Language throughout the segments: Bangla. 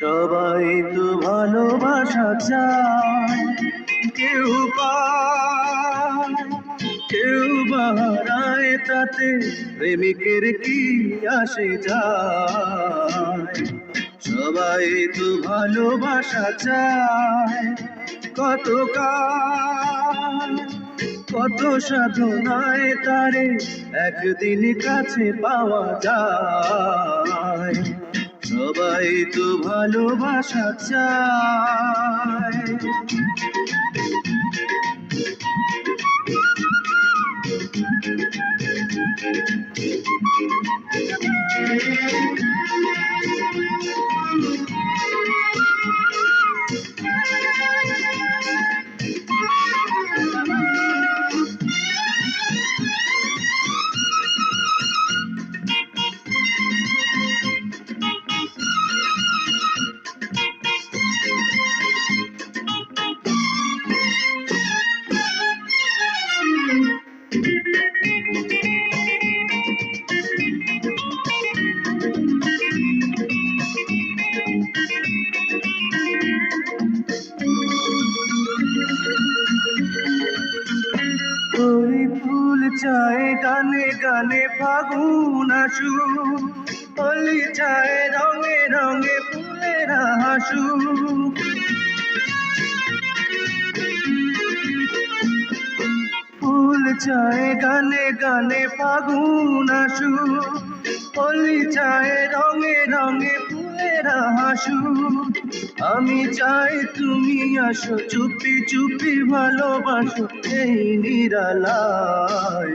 সবাই তো ভালোবাসা চায়। কেউ কেউ বাহারায় তাতে প্রেমিকের কি আসে যায়? সবাই তো ভালোবাসা চায়। কত কত সাধনায় তারে একদিন কাছে পাওয়া যায়। সবাই তো ভালোবাসা চায়। গানে ফাগুন আসু হলি চায় রঙে রঙে ফুলের হাসু। ফুল চায় গানে গানে ফাগুন আসু হলি চায় রঙে রঙে ফুলের হাসু। আমি চাই তুমি আসো, চুপি চুপি ভালোবাসো এই নিরালায়।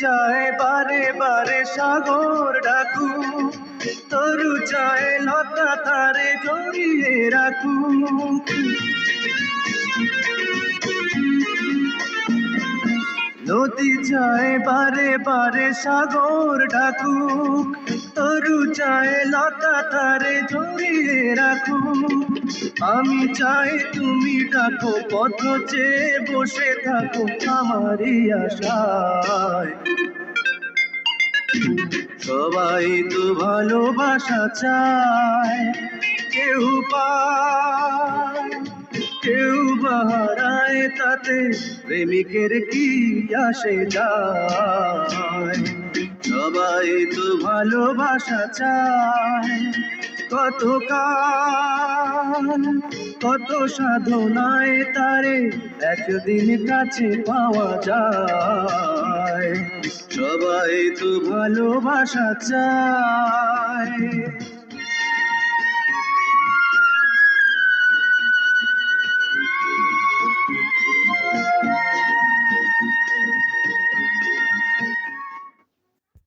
চায় বারে বারে সাগর ডাকু। তরু চায় লতা তারে জড়িয়ে রাখু। নদী চায় বারে বারে সাগর ডাকুক। তরু চায় লতা তারে জড়িয়ে রাখো। আমি চাই তুমি ডাকো পথ চেয়ে বসে থাকো আমারই আশায়। সবাই তো ভালোবাসা চায় প্রেমিকের কি আসে যায়? সবাই তো ভালোবাসা চায়। কত কাল কত সাধনায় তারে একদিন কাছে পাওয়া যায়। সবাই তো ভালোবাসা চায়।